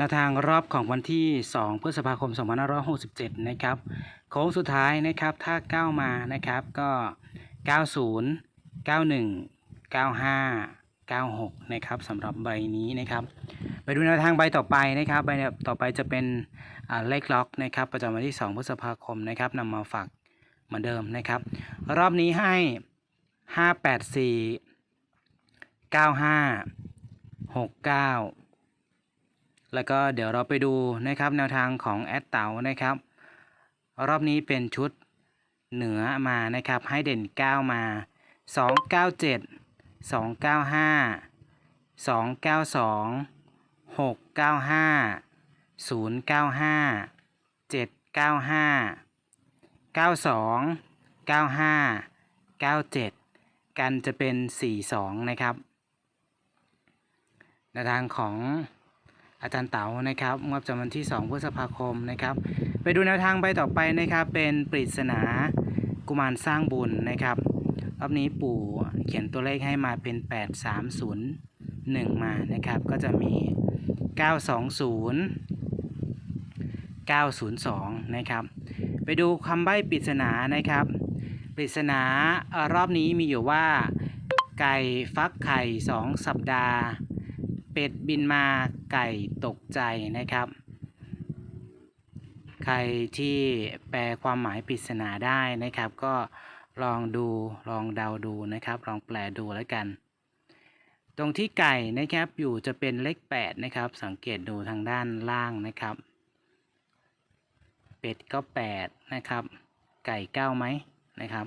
นวทางรอบของวันที่ 2 พฤษภาคม 2567 นะครับ โค้งสุดท้ายนะครับ ถ้าก้าวมานะครับ ก็ 90 91 95 96 นะครับสำหรับใบนี้นะครับ ไปดูแนวทางใบต่อไปนะครับ ใบต่อไปจะเป็นเลขล็อกนะครับ ประจำวันที่ 2 พฤษภาคมนะครับนำมาฝากเหมือนเดิมนะครับ รอบนี้ให้ 584 95 69 แล้วก็เดี๋ยวเราไปดูนะครับแนวทางของแอดเต๋านะครับ รอบนี้เป็นชุดเหนือมานะครับ ให้เด่น 9 มา 297 295 292 695 095 795 92 95 97 กันจะเป็น 42 นะครับแนวทางของ อาจารย์เต๋านะครับงวดประจำวันที่ 2 พฤษภาคมนะครับ ไปดูแนวทางใบต่อไปนะครับ เป็นปริศนากุมารสร้างบุญนะครับรอบนี้ปู่เขียนตัวเลขให้มาเป็น 8301 มานะครับ ก็จะมี 920 902 นะครับ ไปดูคำใบ้ปริศนานะครับ ปริศนารอบนี้มีอยู่ว่า ไก่ฟักไข่ 2 สัปดาห์ เป็ดบินมาไก่ตกใจนะครับ ใครที่แปลความหมายปริศนาได้นะครับ ก็ลองดูลองเดาดูนะครับ ลองแปลดูแล้วกัน ตรงที่ไก่นะครับอยู่จะเป็นเลข8นะครับ สังเกตดูทางด้านล่างนะครับ เป็ดก็8นะครับ ไก่9ไหมนะครับ